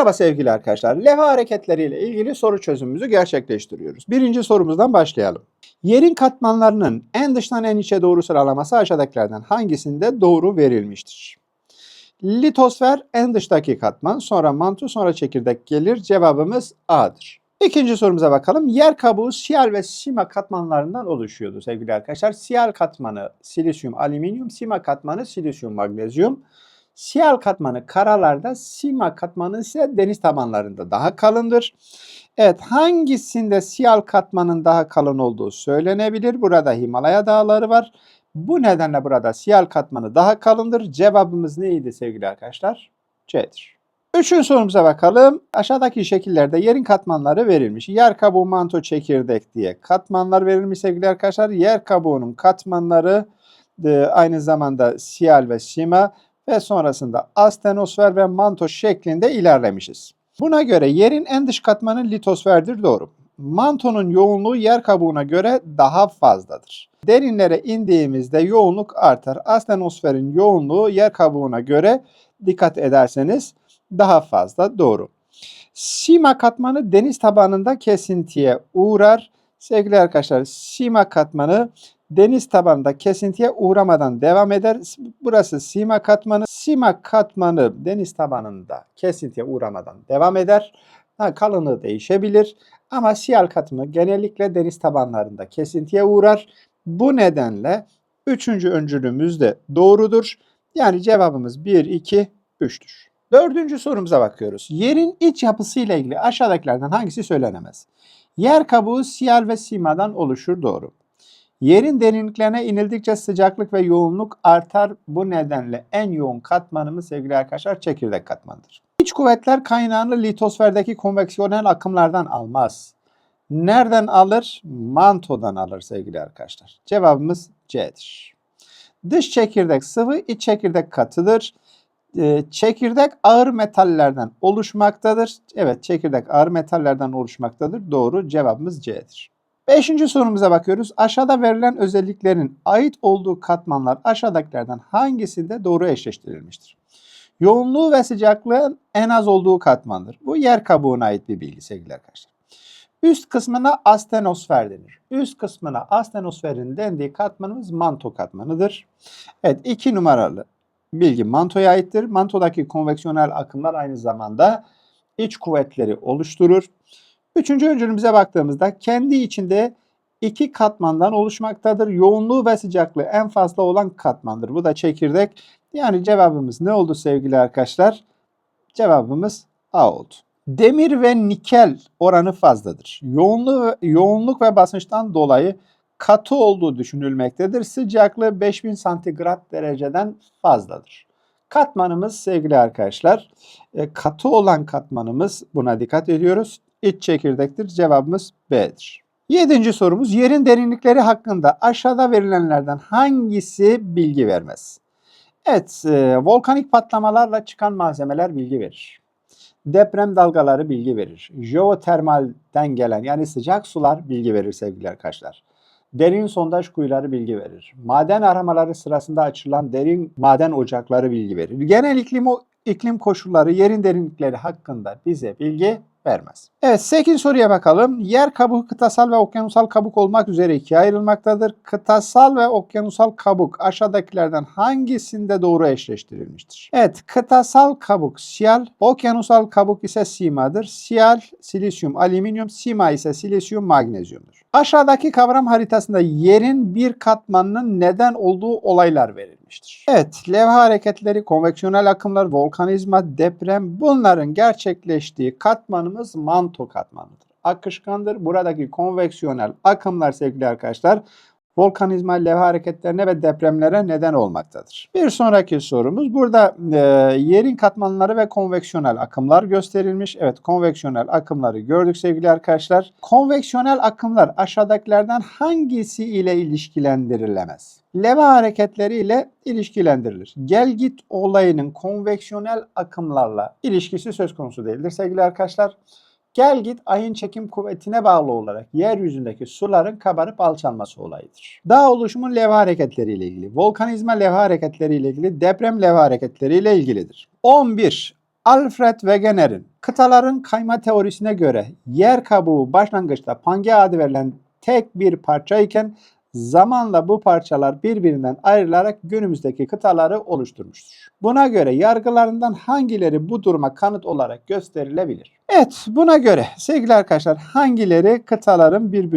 Merhaba sevgili arkadaşlar. Levha hareketleriyle ilgili soru çözümümüzü gerçekleştiriyoruz. Birinci sorumuzdan başlayalım. Yerin katmanlarının en dıştan en içe doğru sıralaması aşağıdakilerden hangisinde doğru verilmiştir? Litosfer en dıştaki katman, sonra manto, sonra çekirdek gelir. Cevabımız A'dır. İkinci sorumuza bakalım. Yer kabuğu siyal ve sima katmanlarından oluşuyordu sevgili arkadaşlar. Siyal katmanı silisyum, alüminyum, sima katmanı silisyum, magnezyum. Siyal katmanı karalarda, sima katmanı ise deniz tabanlarında daha kalındır. Evet, hangisinde siyal katmanın daha kalın olduğu söylenebilir. Burada Himalaya dağları var. Bu nedenle burada siyal katmanı daha kalındır. Cevabımız neydi sevgili arkadaşlar? C'dir. Üçüncü sorumuza bakalım. Aşağıdaki şekillerde yerin katmanları verilmiş. Yer kabuğu, manto, çekirdek diye katmanlar verilmiş sevgili arkadaşlar. Yer kabuğunun katmanları e, aynı zamanda siyal ve sima ve sonrasında astenosfer ve manto şeklinde ilerlemişiz. Buna göre yerin en dış katmanı litosferdir doğru. Mantonun yoğunluğu yer kabuğuna göre daha fazladır. Derinlere indiğimizde yoğunluk artar. Astenosferin yoğunluğu yer kabuğuna göre dikkat ederseniz daha fazla doğru. Sima katmanı deniz tabanında kesintiye uğrar. Sevgili arkadaşlar sima katmanı deniz tabanında kesintiye uğramadan devam eder. Burası sima katmanı. Sima katmanı deniz tabanında kesintiye uğramadan devam eder. Ha, kalınlığı değişebilir ama siyal katmanı genellikle deniz tabanlarında kesintiye uğrar. Bu nedenle üçüncü öncülümüz de doğrudur. Yani cevabımız 1, 2, 3'tür. Dördüncü sorumuza bakıyoruz. Yerin iç yapısı ile ilgili aşağıdakilerden hangisi söylenemez? Yer kabuğu siyal ve simadan oluşur doğru. Yerin derinliklerine inildikçe sıcaklık ve yoğunluk artar. Bu nedenle en yoğun katmanımız sevgili arkadaşlar çekirdek katmanıdır. İç kuvvetler kaynağını litosferdeki konveksiyonel akımlardan almaz. Nereden alır? Mantodan alır sevgili arkadaşlar. Cevabımız C'dir. Dış çekirdek sıvı, iç çekirdek katıdır. Ee, çekirdek ağır metallerden oluşmaktadır. Evet çekirdek ağır metallerden oluşmaktadır. Doğru cevabımız C'dir. Beşinci sorumuza bakıyoruz. Aşağıda verilen özelliklerin ait olduğu katmanlar aşağıdakilerden hangisinde doğru eşleştirilmiştir? Yoğunluğu ve sıcaklığın en az olduğu katmandır. Bu yer kabuğuna ait bir bilgi sevgili arkadaşlar. Üst kısmına astenosfer denir. Üst kısmına astenosferin dendiği katmanımız manto katmanıdır. Evet iki numaralı bilgi mantoya aittir. Mantodaki konveksiyonel akımlar aynı zamanda iç kuvvetleri oluşturur. Üçüncü öncülümüze baktığımızda kendi içinde iki katmandan oluşmaktadır. Yoğunluğu ve sıcaklığı en fazla olan katmandır. Bu da çekirdek. Yani cevabımız ne oldu sevgili arkadaşlar? Cevabımız A oldu. Demir ve nikel oranı fazladır. Yoğunluğu, yoğunluk ve basınçtan dolayı katı olduğu düşünülmektedir. Sıcaklığı 5000 santigrat dereceden fazladır. Katmanımız sevgili arkadaşlar, e, katı olan katmanımız buna dikkat ediyoruz. İç çekirdektir. Cevabımız B'dir. Yedinci sorumuz yerin derinlikleri hakkında aşağıda verilenlerden hangisi bilgi vermez? Evet, e, volkanik patlamalarla çıkan malzemeler bilgi verir. Deprem dalgaları bilgi verir. Jeotermalden gelen yani sıcak sular bilgi verir sevgili arkadaşlar. Derin sondaj kuyuları bilgi verir. Maden aramaları sırasında açılan derin maden ocakları bilgi verir. Genel iklim, iklim koşulları yerin derinlikleri hakkında bize bilgi vermez. Evet 8 soruya bakalım. Yer kabuğu kıtasal ve okyanusal kabuk olmak üzere ikiye ayrılmaktadır. Kıtasal ve okyanusal kabuk aşağıdakilerden hangisinde doğru eşleştirilmiştir? Evet kıtasal kabuk siyal, okyanusal kabuk ise simadır. Siyal, silisyum, alüminyum, sima ise silisyum, magnezyumdur. Aşağıdaki kavram haritasında yerin bir katmanının neden olduğu olaylar verilmiştir. Evet, levha hareketleri, konveksiyonel akımlar, volkanizma, deprem bunların gerçekleştiği katmanımız manto katmanıdır. Akışkandır. Buradaki konveksiyonel akımlar sevgili arkadaşlar volkanizma, levha hareketlerine ve depremlere neden olmaktadır. Bir sonraki sorumuz burada e, yerin katmanları ve konveksiyonel akımlar gösterilmiş. Evet konveksiyonel akımları gördük sevgili arkadaşlar. Konveksiyonel akımlar aşağıdakilerden hangisi ile ilişkilendirilemez? Leva hareketleri ile ilişkilendirilir. Gel git olayının konveksiyonel akımlarla ilişkisi söz konusu değildir sevgili arkadaşlar. Gel git ayın çekim kuvvetine bağlı olarak yeryüzündeki suların kabarıp alçalması olayıdır. Dağ oluşumu levha hareketleri ile ilgili, volkanizma levha hareketleri ile ilgili, deprem levha hareketleri ile ilgilidir. 11 Alfred Wegener'in kıtaların kayma teorisine göre yer kabuğu başlangıçta Pangea adı verilen tek bir parça iken zamanla bu parçalar birbirinden ayrılarak günümüzdeki kıtaları oluşturmuştur. Buna göre yargılarından hangileri bu duruma kanıt olarak gösterilebilir? Evet, buna göre sevgili arkadaşlar hangileri kıtaların bir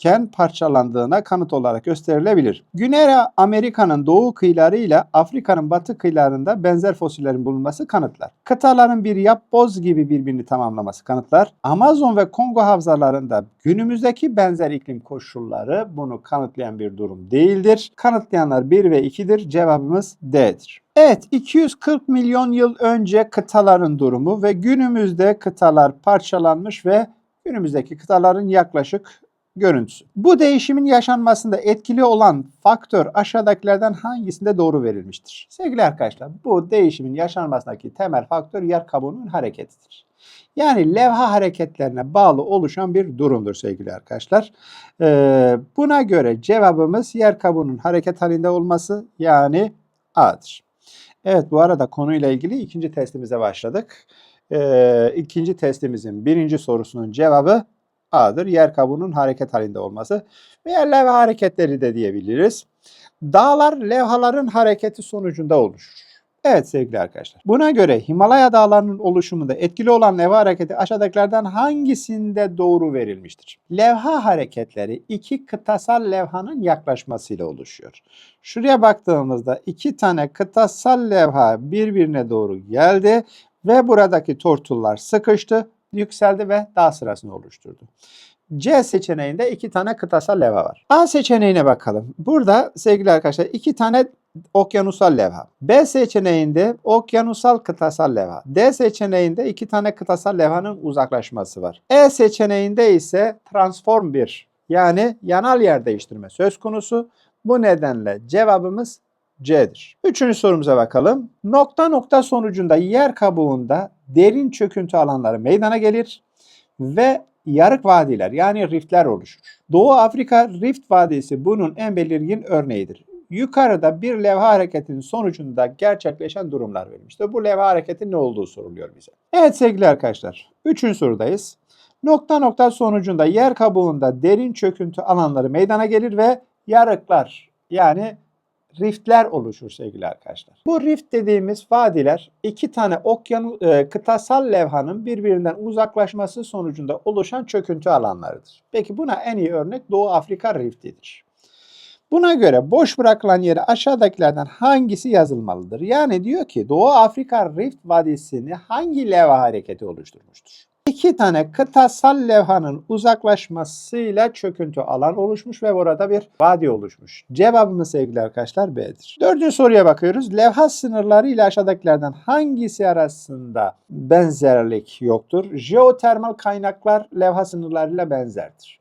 bütünken parçalandığına kanıt olarak gösterilebilir? Güney Amerika'nın doğu kıyıları ile Afrika'nın batı kıyılarında benzer fosillerin bulunması kanıtlar. Kıtaların bir yapboz gibi birbirini tamamlaması kanıtlar. Amazon ve Kongo havzalarında günümüzdeki benzer iklim koşulları bunu kanıtlayan bir durum değildir. Kanıtlayanlar 1 ve 2'dir. Cevabımız D'dir. Evet 240 milyon yıl önce kıtaların durumu ve günümüzde kıtalar parçalanmış ve günümüzdeki kıtaların yaklaşık görüntüsü. Bu değişimin yaşanmasında etkili olan faktör aşağıdakilerden hangisinde doğru verilmiştir? Sevgili arkadaşlar bu değişimin yaşanmasındaki temel faktör yer kabuğunun hareketidir. Yani levha hareketlerine bağlı oluşan bir durumdur sevgili arkadaşlar. Ee, buna göre cevabımız yer kabuğunun hareket halinde olması yani A'dır. Evet bu arada konuyla ilgili ikinci testimize başladık. Ee, ikinci testimizin birinci sorusunun cevabı A'dır. Yer kabuğunun hareket halinde olması veya levha hareketleri de diyebiliriz. Dağlar levhaların hareketi sonucunda oluşur. Evet sevgili arkadaşlar. Buna göre Himalaya dağlarının oluşumunda etkili olan levha hareketi aşağıdakilerden hangisinde doğru verilmiştir? Levha hareketleri iki kıtasal levhanın yaklaşmasıyla oluşuyor. Şuraya baktığımızda iki tane kıtasal levha birbirine doğru geldi ve buradaki tortullar sıkıştı, yükseldi ve dağ sırasını oluşturdu. C seçeneğinde iki tane kıtasal levha var. A seçeneğine bakalım. Burada sevgili arkadaşlar iki tane okyanusal levha. B seçeneğinde okyanusal kıtasal levha. D seçeneğinde iki tane kıtasal levhanın uzaklaşması var. E seçeneğinde ise transform bir yani yanal yer değiştirme söz konusu. Bu nedenle cevabımız C'dir. Üçüncü sorumuza bakalım. Nokta nokta sonucunda yer kabuğunda derin çöküntü alanları meydana gelir ve yarık vadiler yani riftler oluşur. Doğu Afrika Rift Vadisi bunun en belirgin örneğidir. Yukarıda bir levha hareketinin sonucunda gerçekleşen durumlar verilmiştir. Bu levha hareketi ne olduğu soruluyor bize. Evet sevgili arkadaşlar, üçüncü sorudayız. Nokta nokta sonucunda yer kabuğunda derin çöküntü alanları meydana gelir ve yarıklar yani riftler oluşur sevgili arkadaşlar. Bu rift dediğimiz vadiler iki tane okyanus e, kıtasal levhanın birbirinden uzaklaşması sonucunda oluşan çöküntü alanlarıdır. Peki buna en iyi örnek Doğu Afrika riftidir. Buna göre boş bırakılan yere aşağıdakilerden hangisi yazılmalıdır? Yani diyor ki Doğu Afrika Rift Vadisi'ni hangi levha hareketi oluşturmuştur? İki tane kıtasal levhanın uzaklaşmasıyla çöküntü alan oluşmuş ve burada bir vadi oluşmuş. Cevabımız sevgili arkadaşlar B'dir. Dördüncü soruya bakıyoruz. Levha sınırları ile aşağıdakilerden hangisi arasında benzerlik yoktur? Jeotermal kaynaklar levha sınırlarıyla benzerdir.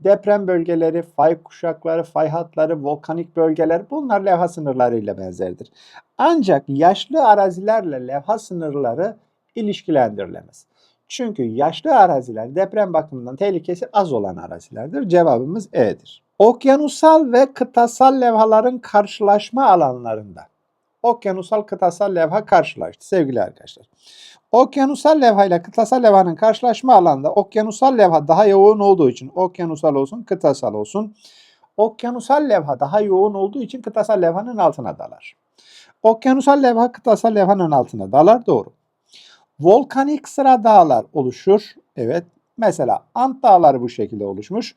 Deprem bölgeleri, fay kuşakları, fay hatları, volkanik bölgeler bunlar levha sınırlarıyla benzerdir. Ancak yaşlı arazilerle levha sınırları ilişkilendirilemez. Çünkü yaşlı araziler deprem bakımından tehlikesi az olan arazilerdir. Cevabımız E'dir. Okyanusal ve kıtasal levhaların karşılaşma alanlarında. Okyanusal kıtasal levha karşılaştı sevgili arkadaşlar. Okyanusal levha ile kıtasal levhanın karşılaşma alanında okyanusal levha daha yoğun olduğu için okyanusal olsun kıtasal olsun. Okyanusal levha daha yoğun olduğu için kıtasal levhanın altına dalar. Okyanusal levha kıtasal levhanın altına dalar doğru. Volkanik sıra dağlar oluşur. Evet. Mesela Ant dağları bu şekilde oluşmuş.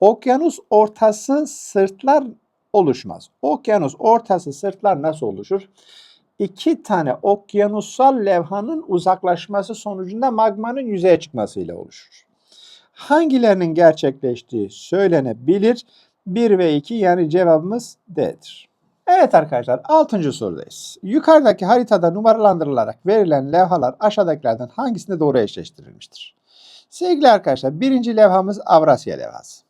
Okyanus ortası sırtlar oluşmaz. Okyanus ortası sırtlar nasıl oluşur? İki tane okyanusal levhanın uzaklaşması sonucunda magmanın yüzeye çıkmasıyla oluşur. Hangilerinin gerçekleştiği söylenebilir. 1 ve 2 yani cevabımız D'dir. Evet arkadaşlar 6. sorudayız. Yukarıdaki haritada numaralandırılarak verilen levhalar aşağıdakilerden hangisinde doğru eşleştirilmiştir? Sevgili arkadaşlar birinci levhamız Avrasya levhası.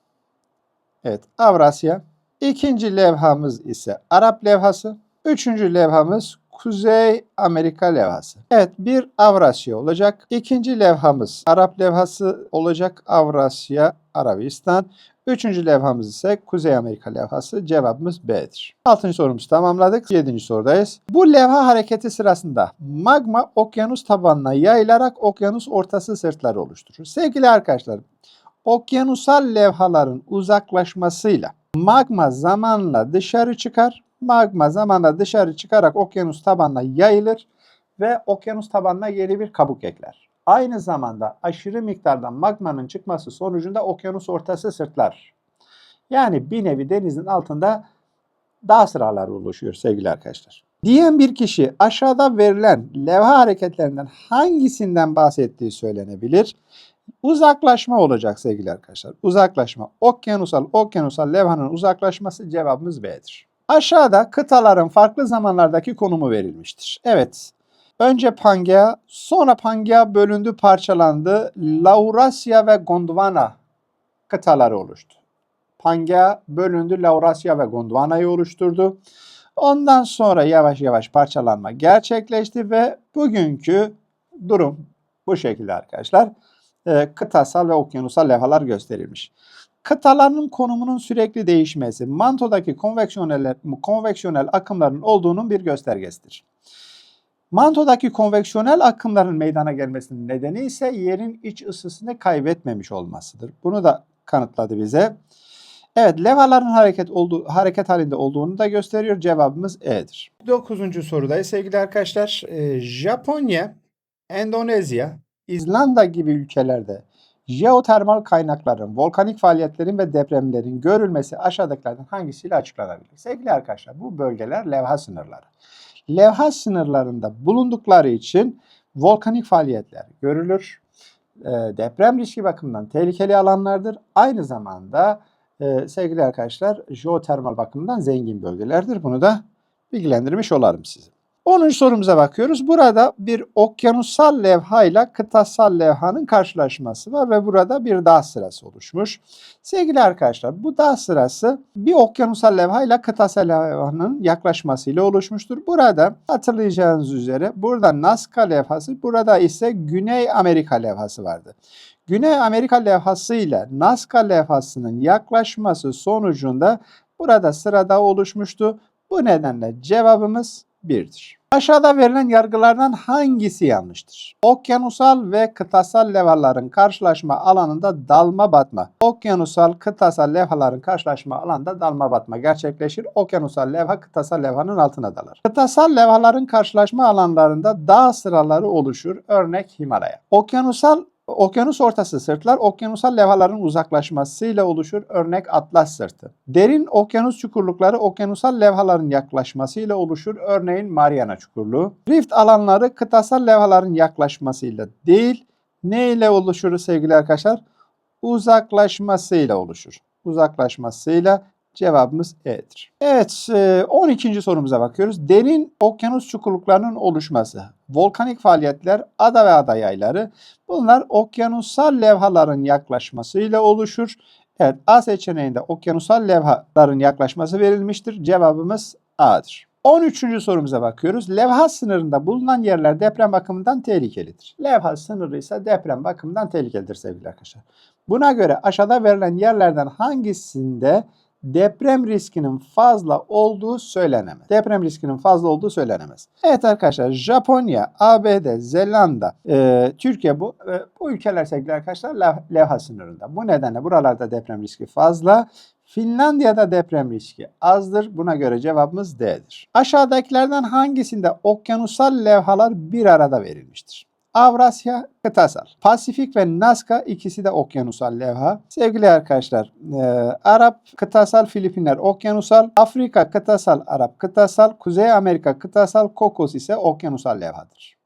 Evet Avrasya. İkinci levhamız ise Arap levhası. Üçüncü levhamız Kuzey Amerika levhası. Evet bir Avrasya olacak. İkinci levhamız Arap levhası olacak. Avrasya, Arabistan. Üçüncü levhamız ise Kuzey Amerika levhası. Cevabımız B'dir. Altıncı sorumuzu tamamladık. Yedinci sorudayız. Bu levha hareketi sırasında magma okyanus tabanına yayılarak okyanus ortası sırtları oluşturur. Sevgili arkadaşlar, okyanusal levhaların uzaklaşmasıyla magma zamanla dışarı çıkar. Magma zamanla dışarı çıkarak okyanus tabanına yayılır ve okyanus tabanına yeni bir kabuk ekler. Aynı zamanda aşırı miktarda magmanın çıkması sonucunda okyanus ortası sırtlar. Yani bir nevi denizin altında dağ sıraları oluşuyor sevgili arkadaşlar. Diyen bir kişi aşağıda verilen levha hareketlerinden hangisinden bahsettiği söylenebilir? Uzaklaşma olacak sevgili arkadaşlar. Uzaklaşma. Okyanusal, okyanusal levhanın uzaklaşması cevabımız B'dir. Aşağıda kıtaların farklı zamanlardaki konumu verilmiştir. Evet. Önce Pangea, sonra Pangea bölündü, parçalandı. Laurasya ve Gondwana kıtaları oluştu. Pangea bölündü, Laurasya ve Gondwana'yı oluşturdu. Ondan sonra yavaş yavaş parçalanma gerçekleşti ve bugünkü durum bu şekilde arkadaşlar. Ee, kıtasal ve okyanusal levhalar gösterilmiş. Kıtaların konumunun sürekli değişmesi mantodaki konveksiyonel, konveksiyonel akımların olduğunun bir göstergesidir. Mantodaki konveksiyonel akımların meydana gelmesinin nedeni ise yerin iç ısısını kaybetmemiş olmasıdır. Bunu da kanıtladı bize. Evet, levhaların hareket olduğu hareket halinde olduğunu da gösteriyor. Cevabımız E'dir. 9. sorudayız sevgili arkadaşlar. Ee, Japonya, Endonezya, İzlanda gibi ülkelerde jeotermal kaynakların, volkanik faaliyetlerin ve depremlerin görülmesi aşağıdakilerden hangisiyle açıklanabilir? Sevgili arkadaşlar, bu bölgeler levha sınırları. Levha sınırlarında bulundukları için volkanik faaliyetler görülür. Ee, deprem riski bakımından tehlikeli alanlardır. Aynı zamanda e, sevgili arkadaşlar jeotermal bakımından zengin bölgelerdir. Bunu da bilgilendirmiş olalım sizi. 10. sorumuza bakıyoruz. Burada bir okyanusal levha ile kıtasal levhanın karşılaşması var ve burada bir dağ sırası oluşmuş. Sevgili arkadaşlar bu dağ sırası bir okyanusal levha ile kıtasal levhanın yaklaşmasıyla oluşmuştur. Burada hatırlayacağınız üzere burada Nazca levhası, burada ise Güney Amerika levhası vardı. Güney Amerika levhası ile Nazca levhasının yaklaşması sonucunda burada sırada oluşmuştu. Bu nedenle cevabımız 1'dir. Aşağıda verilen yargılardan hangisi yanlıştır? Okyanusal ve kıtasal levhaların karşılaşma alanında dalma batma. Okyanusal, kıtasal levhaların karşılaşma alanında dalma batma gerçekleşir. Okyanusal levha kıtasal levhanın altına dalar. Kıtasal levhaların karşılaşma alanlarında dağ sıraları oluşur. Örnek Himalaya. Okyanusal Okyanus ortası sırtlar okyanusal levhaların uzaklaşmasıyla oluşur. Örnek Atlas sırtı. Derin okyanus çukurlukları okyanusal levhaların yaklaşmasıyla oluşur. Örneğin Mariana çukurluğu. Rift alanları kıtasal levhaların yaklaşmasıyla değil, ne ile oluşur sevgili arkadaşlar? Uzaklaşmasıyla oluşur. Uzaklaşmasıyla Cevabımız E'dir. Evet 12. sorumuza bakıyoruz. Derin okyanus çukurluklarının oluşması. Volkanik faaliyetler, ada ve ada yayları. Bunlar okyanusal levhaların yaklaşmasıyla oluşur. Evet A seçeneğinde okyanusal levhaların yaklaşması verilmiştir. Cevabımız A'dır. 13. sorumuza bakıyoruz. Levha sınırında bulunan yerler deprem bakımından tehlikelidir. Levha sınırı ise deprem bakımından tehlikelidir sevgili arkadaşlar. Buna göre aşağıda verilen yerlerden hangisinde deprem riskinin fazla olduğu söylenemez. Deprem riskinin fazla olduğu söylenemez. Evet arkadaşlar Japonya, ABD, Zelanda, e, Türkiye bu e, bu ülkeler sevgili arkadaşlar lev, levha sınırında. Bu nedenle buralarda deprem riski fazla. Finlandiya'da deprem riski azdır. Buna göre cevabımız D'dir. Aşağıdakilerden hangisinde okyanusal levhalar bir arada verilmiştir? Avrasya kıtasal. Pasifik ve Nazca ikisi de okyanusal levha. Sevgili arkadaşlar, e, Arap kıtasal, Filipinler okyanusal, Afrika kıtasal, Arap kıtasal, Kuzey Amerika kıtasal, Kokos ise okyanusal levhadır.